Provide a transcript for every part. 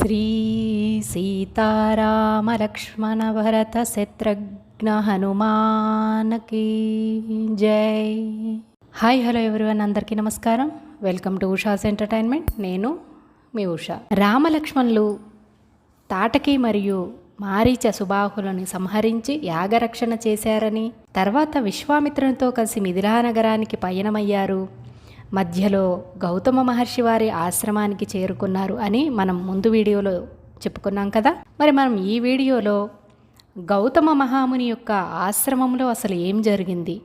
శ్రీ సీతారామలక్ష్మణ భరత శత్రుఘ్న హనుమానకి జై. Hi hello everyone అందరికీ నమస్కారం. Welcome to Usha's entertainment. నేను మీ ఉషా. రామలక్ష్మణులు తాటకి మరియు మారీచ సుబాహులను సంహరించి యాగరక్షణ చేశారని తర్వాత విశ్వామిత్రునితో కలిసి మిథిలా నగరానికి పయనమయ్యారు. మధ్యలో గౌతమ మహర్షి వారి ఆశ్రమానికి చేరుకున్నారు అని మనం ముందు వీడియోలో చెప్పుకున్నాం కదా. మరి మనం ఈ వీడియోలో గౌతమ మహాముని యొక్క ఆశ్రమంలో అసలు ఏం జరిగింది?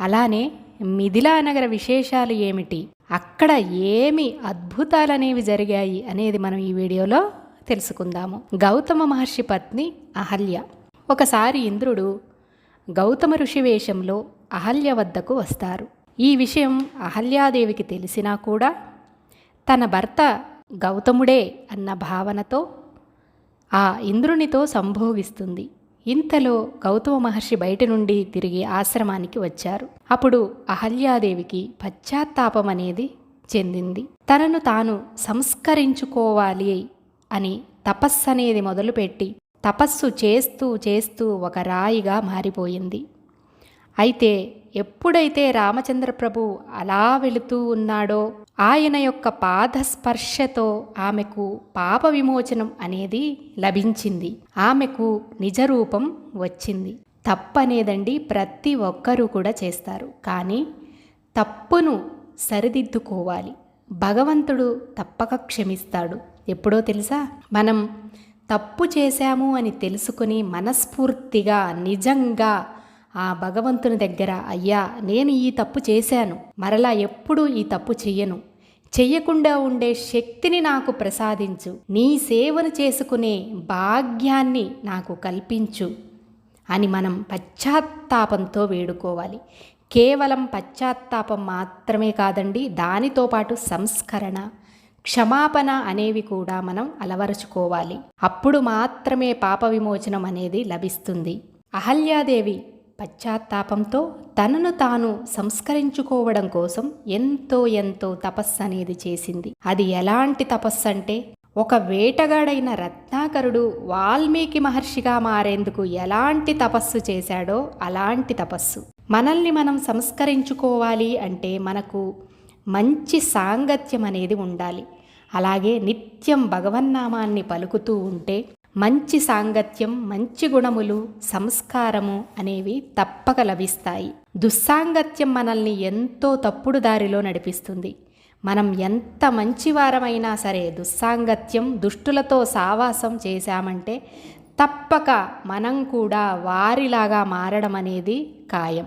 అలానే మిథిలా నగర విశేషాలు ఏమిటి? అక్కడ ఏమి అద్భుతాలు అనేవి జరిగాయి అనేది మనం ఈ వీడియోలో తెలుసుకుందాము. గౌతమ మహర్షి పత్ని అహల్య. ఒకసారి ఇంద్రుడు గౌతమ ఋషి వేషంలో అహల్య వద్దకు వస్తారు. ఈ విషయం అహల్యాదేవికి తెలిసినా కూడా తన భర్త గౌతముడే అన్న భావనతో ఆ ఇంద్రునితో సంభోగిస్తుంది. ఇంతలో గౌతమ మహర్షి బయట నుండి తిరిగి ఆశ్రమానికి వచ్చారు. అప్పుడు అహల్యాదేవికి పశ్చాత్తాపం అనేది చెందింది. తనను తాను సంస్కరించుకోవాలి అని తపస్సు అనేది మొదలుపెట్టి తపస్సు చేస్తూ చేస్తూ ఒక రాయిగా మారిపోయింది. అయితే ఎప్పుడైతే రామచంద్ర ప్రభు అలా వెళుతూ ఉన్నాడో ఆయన యొక్క పాదస్పర్శతో ఆమెకు పాప విమోచనం అనేది లభించింది. ఆమెకు నిజరూపం వచ్చింది. తప్పనేదండి ప్రతి ఒక్కరూ కూడా చేస్తారు. కానీ తప్పును సరిదిద్దుకోవాలి. భగవంతుడు తప్పక క్షమిస్తాడు. ఎప్పుడో తెలుసా? మనం తప్పు చేశాము అని తెలుసుకుని మనస్ఫూర్తిగా నిజంగా ఆ భగవంతుని దగ్గర అయ్యా నేను ఈ తప్పు చేశాను. మరలా ఎప్పుడూ ఈ తప్పు చెయ్యను. చెయ్యకుండా ఉండే శక్తిని నాకు ప్రసాదించు. నీ సేవను చేసుకునే భాగ్యాన్ని నాకు కల్పించు. అని మనం పశ్చాత్తాపంతో వేడుకోవాలి. కేవలం పశ్చాత్తాపం మాత్రమే కాదండి దానితో పాటు సంస్కరణ క్షమాపణ అనేవి కూడా మనం అలవరుచుకోవాలి. అప్పుడు మాత్రమే పాప విమోచనం అనేది లభిస్తుంది. అహల్యాదేవి పశ్చాత్తాపంతో తనను తాను సంస్కరించుకోవడం కోసం ఎంతో ఎంతో తపస్సు అనేది చేసింది. అది ఎలాంటి తపస్సు అంటే ఒక వేటగాడైన రత్నాకరుడు వాల్మీకి మహర్షిగా మారేందుకు ఎలాంటి తపస్సు చేశాడో అలాంటి తపస్సు. మనల్ని మనం సంస్కరించుకోవాలి అంటే మనకు మంచి సాంగత్యం అనేది ఉండాలి. అలాగే నిత్యం భగవన్నామాన్ని పలుకుతూ ఉంటే మంచి సాంగత్యం మంచి గుణములు సంస్కారము అనేవి తప్పక లభిస్తాయి. దుస్సాంగత్యం మనల్ని ఎంతో తప్పుడు దారిలో నడిపిస్తుంది. మనం ఎంత మంచివారమైనా సరే దుస్సాంగత్యం దుష్టులతో సావాసం చేశామంటే తప్పక మనం కూడా వారిలాగా మారడం అనేది ఖాయం.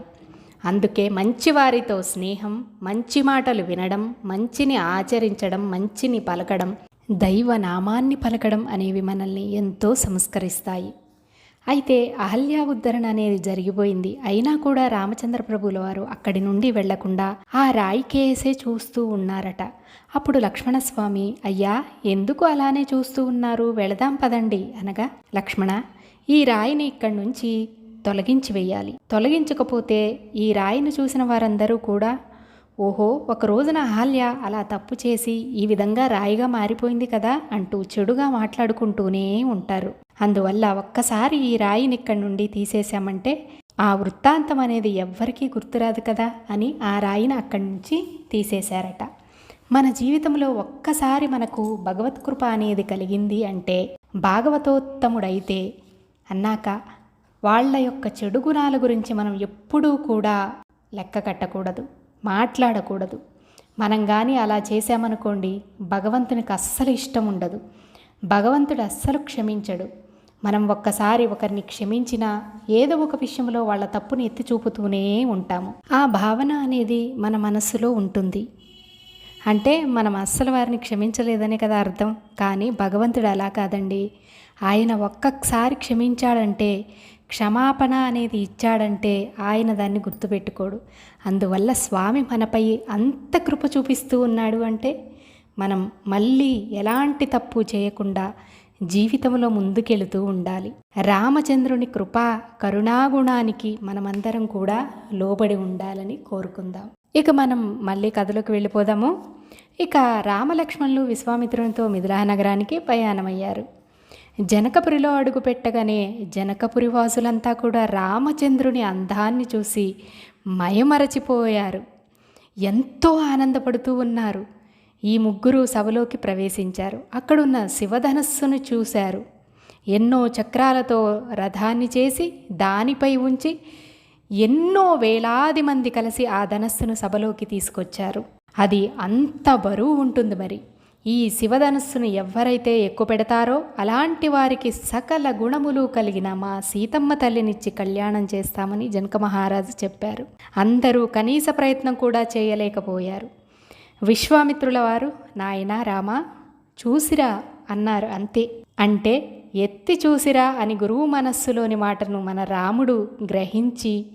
అందుకే మంచివారితో స్నేహం మంచి మాటలు వినడం మంచిని ఆచరించడం మంచిని పలకడం దైవ నామాన్ని పలకడం అనేవి మనల్ని ఎంతో సంస్కరిస్తాయి. అయితే అహల్యా ఉద్ధరణ అనేది జరిగిపోయింది. అయినా కూడా రామచంద్ర ప్రభుల వారు అక్కడి నుండి వెళ్ళకుండా ఆ రాయి కేసే చూస్తూ ఉన్నారట. అప్పుడు లక్ష్మణస్వామి అయ్యా ఎందుకు అలానే చూస్తూ ఉన్నారు? వెళదాం పదండి అనగా లక్ష్మణ ఈ రాయిని ఇక్కడి నుంచి తొలగించి వేయాలి తొలగించకపోతే ఈ రాయిని చూసిన వారందరూ కూడా ఓహో ఒక రోజున అహల్య అలా తప్పు చేసి ఈ విధంగా రాయిగా మారిపోయింది కదా అంటూ చెడుగా మాట్లాడుకుంటూనే ఉంటారు. అందువల్ల ఒక్కసారి ఈ రాయిని ఇక్కడి నుండి తీసేశామంటే ఆ వృత్తాంతం అనేది ఎవ్వరికీ గుర్తురాదు కదా అని ఆ రాయిని అక్కడి నుంచి తీసేశారట. మన జీవితంలో ఒక్కసారి మనకు భగవత్కృప అనేది కలిగింది అంటే భాగవతోత్తముడైతే అన్నాక వాళ్ళ యొక్క చెడు గుణాల గురించి మనం ఎప్పుడూ కూడా లెక్క కట్టకూడదు. మాట్లాడకూడదు. మనం కానీ అలా చేశామనుకోండి భగవంతునికి అస్సలు ఇష్టం ఉండదు. భగవంతుడు అస్సలు క్షమించడు. మనం ఒక్కసారి ఒకరిని క్షమించినా ఏదో ఒక విషయంలో వాళ్ళ తప్పుని ఎత్తి చూపుతూనే ఉంటాము. ఆ భావన అనేది మన మనస్సులో ఉంటుంది. అంటే మనం అస్సలు వారిని క్షమించలేదనే కదా అర్థం. కానీ భగవంతుడు అలా కాదండి. ఆయన ఒక్కసారి క్షమించాడంటే క్షమాపణ అనేది ఇచ్చాడంటే ఆయన దాన్ని గుర్తుపెట్టుకోడు. అందువల్ల స్వామి మనపై అంత కృప చూపిస్తూ ఉన్నాడు అంటే మనం మళ్ళీ ఎలాంటి తప్పు చేయకుండా జీవితంలో ముందుకెళుతూ ఉండాలి. రామచంద్రుని కృప కరుణాగుణానికి మనమందరం కూడా లోబడి ఉండాలని కోరుకుందాం. ఇక మనం మళ్ళీ కథలోకి వెళ్ళిపోదాము. ఇక రామలక్ష్మణులు విశ్వామిత్రునితో మిథిలా నగరానికి ప్రయాణమయ్యారు. జనకపురిలో అడుగుపెట్టగానే జనకపురి వాసులంతా కూడా రామచంద్రుని అందాన్ని చూసి మయమరచిపోయారు. ఎంతో ఆనందపడుతూ ఉన్నారు. ఈ ముగ్గురు సభలోకి ప్రవేశించారు. అక్కడున్న శివధనస్సును చూశారు. ఎన్నో చక్రాలతో రథాన్ని చేసి దానిపై ఉంచి ఎన్నో వేలాది మంది కలిసి ఆ ధనస్సును సభలోకి తీసుకొచ్చారు. అది అంత బరువు ఉంటుంది మరి. ఈ శివధనస్సును ఎవరైతే ఎక్కువ పెడతారో అలాంటి వారికి సకల గుణములు కలిగిన మా సీతమ్మ తల్లినిచ్చి కళ్యాణం చేస్తామని జనక మహారాజు చెప్పారు. అందరూ కనీస ప్రయత్నం కూడా చేయలేకపోయారు. విశ్వామిత్రుల వారు నాయనా రామా చూసిరా అన్నారు అంతే. అంటే ఎత్తి చూసిరా అని గురువు మనస్సులోని మాటను మన రాముడు గ్రహించి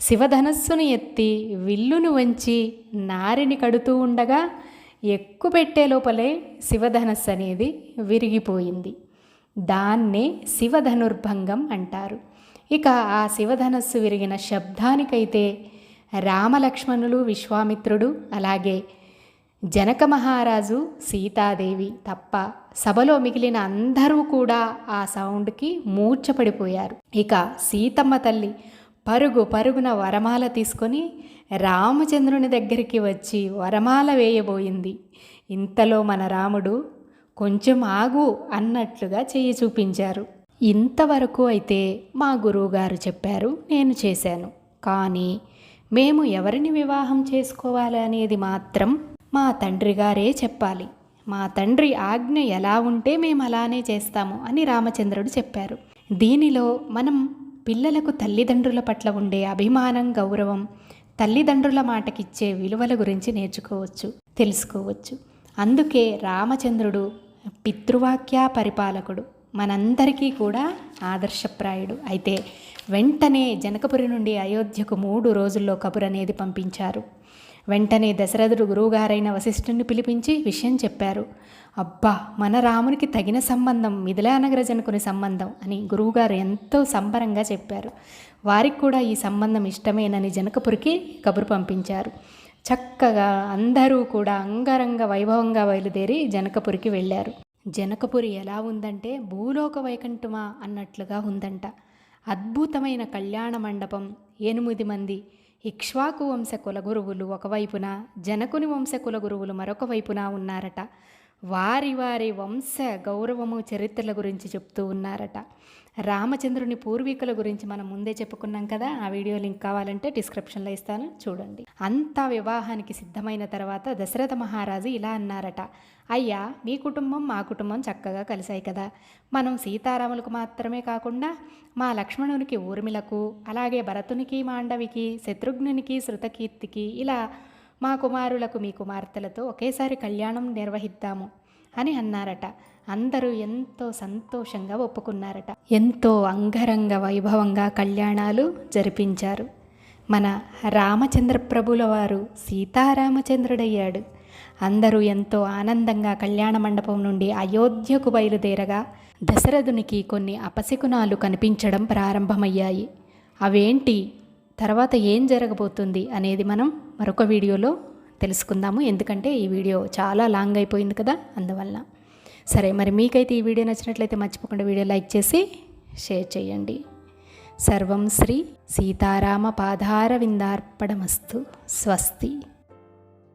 శివధనస్సును ఎత్తి విల్లును వంచి నారిని కడుతూ ఉండగా ఎక్కుపెట్టే లోపలే శివధనస్సు అనేది విరిగిపోయింది. దాన్నే శివధనుర్భంగం అంటారు. ఇక ఆ శివధనస్సు విరిగిన శబ్దానికైతే రామలక్ష్మణులు విశ్వామిత్రుడు అలాగే జనక మహారాజు సీతాదేవి తప్ప సభలో మిగిలిన అందరూ కూడా ఆ సౌండ్కి మూర్ఛపడిపోయారు. ఇక సీతమ్మ తల్లి పరుగు పరుగున వరమాల తీసుకొని రామచంద్రుని దగ్గరికి వచ్చి వరమాల వేయబోయింది. ఇంతలో మన రాముడు కొంచెం ఆగు అన్నట్లుగా చేయి చూపించారు. ఇంతవరకు అయితే మా గురువుగారు చెప్పారు నేను చేశాను. కానీ మేము ఎవరిని వివాహం చేసుకోవాలి అనేది మాత్రం మా తండ్రి గారే చెప్పాలి. మా తండ్రి ఆజ్ఞ ఎలా ఉంటే మేము అలానే చేస్తాము అని రామచంద్రుడు చెప్పారు. దీనిలో మనం పిల్లలకు తల్లిదండ్రుల పట్ల ఉండే అభిమానం గౌరవం తల్లిదండ్రుల మాటకిచ్చే విలువల గురించి నేర్చుకోవచ్చు తెలుసుకోవచ్చు. అందుకే రామచంద్రుడు పితృవాక్య పరిపాలకుడు. మనందరికీ కూడా ఆదర్శప్రాయుడు. అయితే వెంటనే జనకపురి నుండి అయోధ్యకు మూడు రోజుల్లో కబురు అనేది పంపించారు. వెంటనే దశరథుడు గురువుగారైన వశిష్ఠుని పిలిపించి విషయం చెప్పారు. అబ్బా మన రామునికి తగిన సంబంధం మిథిలానగరజనకుని సంబంధం అని గురువుగారు ఎంతో సంబరంగా చెప్పారు. వారికి కూడా ఈ సంబంధం ఇష్టమేనని జనకపురికి కబురు పంపించారు. చక్కగా అందరూ కూడా అంగరంగ వైభవంగా బయలుదేరి జనకపురికి వెళ్ళారు. జనకపురి ఎలా ఉందంటే భూలోక వైకుంఠమా అన్నట్లుగా ఉందంట. అద్భుతమైన కళ్యాణ మండపం ఎనిమిది మంది ఇక్ష్వాకు వంశ కులగురువులు ఒకవైపున జనకుని వంశ కులగురువులు మరొక వైపున ఉన్నారట. వారి వారి వంశ గౌరవము చరిత్రల గురించి చెప్తూ ఉన్నారట. రామచంద్రుని పూర్వీకుల గురించి మనం ముందే చెప్పుకున్నాం కదా ఆ వీడియో లింక్ కావాలంటే డిస్క్రిప్షన్లో ఇస్తాను చూడండి. అంతా వివాహానికి సిద్ధమైన తర్వాత దశరథ మహారాజు ఇలా అన్నారట అయ్యా మీ కుటుంబం మా కుటుంబం చక్కగా కలిశాయి కదా. మనం సీతారాములకు మాత్రమే కాకుండా మా లక్ష్మణునికి ఊర్మిలకు అలాగే భరతునికి మాండవికి శత్రుఘ్నునికి శృతకీర్తికి ఇలా మా కుమారులకు మీ కుమార్తెలతో ఒకేసారి కళ్యాణం నిర్వహిద్దాము అని అన్నారట. అందరూ ఎంతో సంతోషంగా ఒప్పుకున్నారట. ఎంతో అంగరంగ వైభవంగా కళ్యాణాలు జరిపించారు. మన రామచంద్ర ప్రభుల వారు సీతారామచంద్రుడయ్యాడు. అందరూ ఎంతో ఆనందంగా కళ్యాణ మండపం నుండి అయోధ్యకు బయలుదేరగా దశరథునికి కొన్ని అపశకునాలు కనిపించడం ప్రారంభమయ్యాయి. అవేంటి? తర్వాత ఏం జరగబోతుంది అనేది మనం మరొక వీడియోలో తెలుసుకుందాము. ఎందుకంటే ఈ వీడియో చాలా లాంగ్ అయిపోయింది కదా అందువల్ల. సరే మరి మీకైతే ఈ వీడియో నచ్చినట్లయితే మర్చిపోకుండా వీడియో లైక్ చేసి షేర్ చేయండి. సర్వం శ్రీ సీతారామ పాదార విందార్పణమస్తు. స్వస్తి.